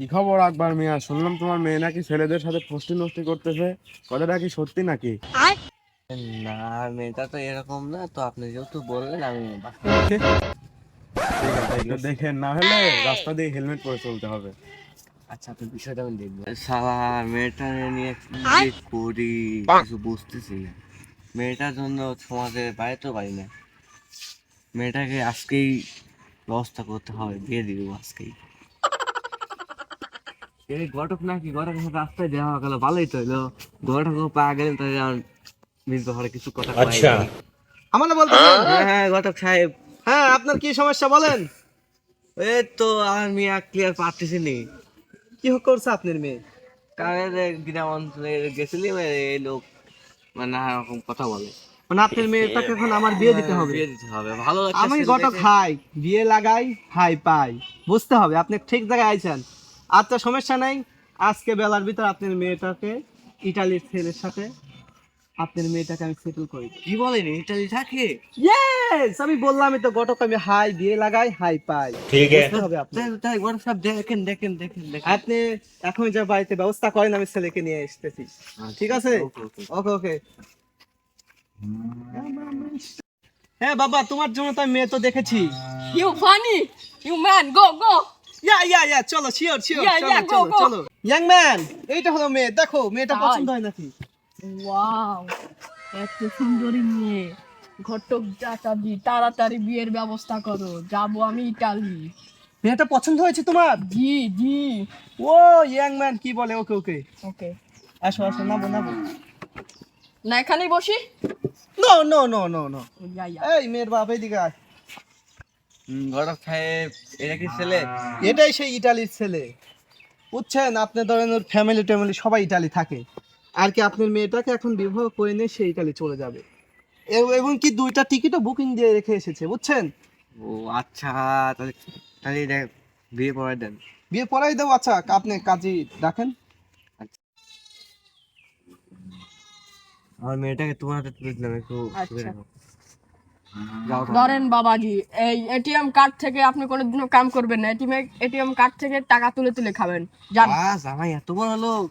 কি খবর আকবর মিয়া? শুনলাম তোমার মেয়ে নাকি ছেলেদের সাথে ফষ্টি নষ্টি করতেছে। কথাটা কি সত্যি নাকি? না মেয়েটা তো এরকম না তো আপনি যেহেতু বললেন আমি দেখেন না হলে রাস্তা দিয়ে হেলমেট পরে চলতে হবে। আচ্ছা আপনি বিষয়টা আমি দেখব। সালা মেয়েটা নিয়ে কি করি কিছু বুঝতেছি না। মেয়েটার জন্য সমাজে বাইরেতেও পারি না। মেয়েটাকে আজকেই ব্যবস্থা করতে হবে বিয়ে দিয়ে দেবো আজকেই। এই ঘটক নাকি ঘটক রাস্তায় দেওয়া গেল ভালোই তো ঘটক গেলেন তাহলে মিলতে হবে কিছু কথা আচ্ছা। আমার না বলতেছেন হ্যাঁ হ্যাঁ ঘটক সাহেব। হ্যাঁ আপনার কি সমস্যা বলেন? এই তো মেয়ে ক্লিয়ার পারতেছি নি। কি করছে আপনার মেয়ে? কারণ গ্রাম অঞ্চলে গেছিলি এই লোক মানে নানা রকম কথা বলে। মানে আপনার মেয়েটাকে এখন আমার বিয়ে দিতে হবে। বিয়ে দিতে হবে ভালো আমি গটক হাই বিয়ে লাগাই হাই পাই। বুঝতে হবে আপনি ঠিক জায়গায় আইছেন। আচ্ছা সমস্যা নাই। আজকে বেলার ভিতর আপনার মেয়েটাকে ইটালির ছেলের সাথে আপনার মেয়েটাকে আমি সেটেল করি কি বলেন ইটালি থাকে? ইয়েস আমি বললামই তো গটক আমি হাই বিয়ে লাগাই হাই পাই। ঠিক বুঝতে হবে আপনি তাই সাহেব দেখেন দেখেন দেখেন দেখেন। আপনি এখন যা বাড়িতে ব্যবস্থা করেন আমি ছেলেকে নিয়ে আসতেছি ঠিক আছে? ওকে, ওকে। হ্যাঁ বাবা তোমার জন্য তো আমি মেয়ে তো দেখেছি। You funny You man, go go. Yeah yeah yeah চলো শিওর শিওর চলো চলো চলো। ইয়াং ম্যান এইটা হলো মেয়ে দেখো মেয়েটা পছন্দ হয় নাকি? Wow. এত সুন্দরী মেয়ে। ঘটক চাচাজি তাড়াতাড়ি বিয়ের ব্যবস্থা করো যাব আমি ইটালি। মেয়েটা পছন্দ হয়েছে তোমার? জি জি। ও ইয়াং ম্যান কি বলে ওকে ওকে? ওকে। আসো আসো নাবো নাবো না এখানেই বসি? No no no no no এই মেয়ের বাপ এইদিকে আয়। হুম, সাহেব এটা কি ছেলে? এটাই সেই ইটালির ছেলে। বুঝছেন? আপনি ধরেন ওর ফ্যামিলি ট্যামিলি সবাই ইটালি থাকে। আর কি আপনার মেয়েটাকে এখন বিবাহ করে নিয়ে সে ইটালি চলে যাবে। এবং কি দুইটা টিকিটও বুকিং দিয়ে রেখে এসেছে বুঝছেন? ও আচ্ছা তাহলে তাহলে দেখ বিয়ে পড়াই দেন। বিয়ে পড়াই দেবো আচ্ছা আপনি কাজে রাখেন। আমার মেয়েটাকে তোমার হাতে তুলে দিলাম একটু ধরেন বাবাজি এই এটিএম কার্ড থেকে আপনি কোনোদিনও কাম করবেন না। এটিএম এটিএম কার্ড থেকে টাকা তুলে তুলে খাবেন। জান আমার এত বড় লোক।